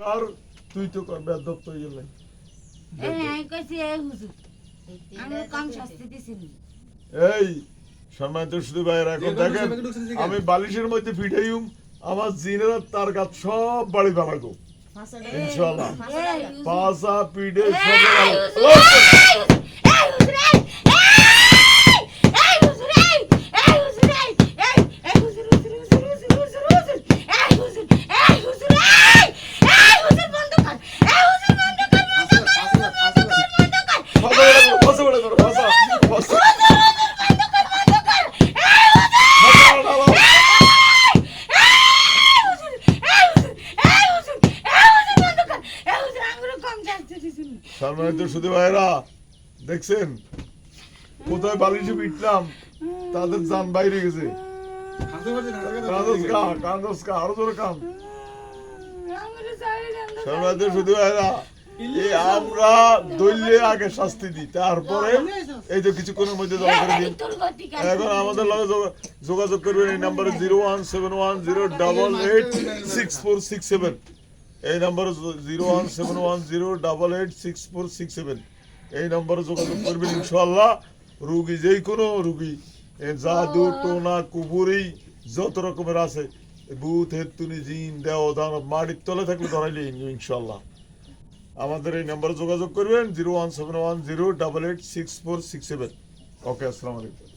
আর তুই তো কর বেদব তো গেলে। এই এই সম্মানিত শুধু ভাইয়ের এখন দেখেন আমি বালিশের মধ্যে ফিটাইম আমার জিনেরা তার গাছ সব বাড়ি বানাবো। ইনশাল্লাহ পাশা পিঠে সব সম্মানিত শুধু ভাইরা দেখছেন? কোথায় বালিশে পিটলাম? তাদের যান বাইরে গেছে। আরও আমরা দৈল্যে আগে শাস্তি দিই, তারপরে এই তো কিছুক্ষণের মধ্যে জমা করে দিন। এখন আমাদের লগে যোগাযোগ করবেন এই নাম্বারে zero one seven one zero double eight six four six seven. এই নম্বরে zero one seven one zero double eight six four six seven. এই নম্বরে যোগাযোগ করবেন ইনশাল্লাহ রুগী যেই কোনো রুগী জাদু, টোনা, কুবুরি, যত রকমের আছে ভূত হেতুনি জিন দেও দানব, মাটির তলে থাকলে ধরাইলে ইনশাল্লাহ আমাদের এই নম্বরে যোগাযোগ করবেন, zero one seven one zero double eight six four six seven. Okay, আসসালামু আলাইকুম।